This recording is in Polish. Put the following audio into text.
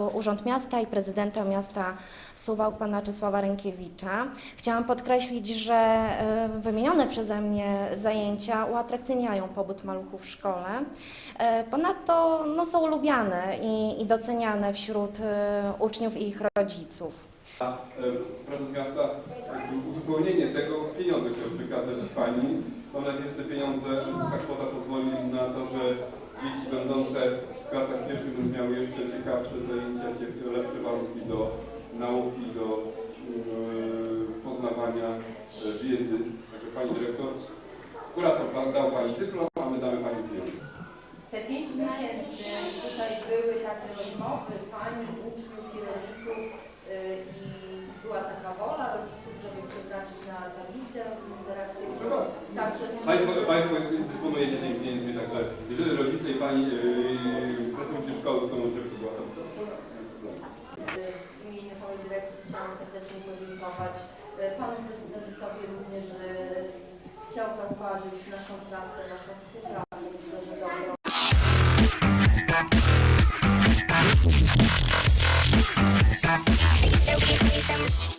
Urząd Miasta i prezydenta miasta Suwałk pana Czesława Rękiewicza. Chciałam podkreślić, że e, wymienione przeze mnie zajęcia uatrakcyjniają pobyt maluchów w szkole. E, Ponadto no, są lubiane i, i doceniane wśród e, uczniów i ich rodziców. Prezes miasta uzupełnienie tego pieniądze chciał przekazać Pani. Mam nadzieję, te pieniądze, ta kwota pozwoli na to, że dzieci będące pierwszych będą miały jeszcze ciekawsze zajęcia, lepsze warunki do nauki, do mm, poznawania e, wiedzy. Także Pani Dyrektor, kurator dał Pani dyplom, a my damy Pani pieniądze. Te pięć miesięcy tutaj były takie rozmowy pani, uczniów i rodziców y, i była taka wola rodziców, żeby przeznaczyć na tablicę interaktywną. Także Państwo, państwo dysponujecie tymi pieniędzmi, także jeżeli rodzice i Pani yy, pracownicy szkoły chcą, żeby to była to y, w imieniu całej dyrekcji chciałam serdecznie podziękować y, panu prezydentowi również, że chciał zauważyć naszą pracę, naszą współpracę.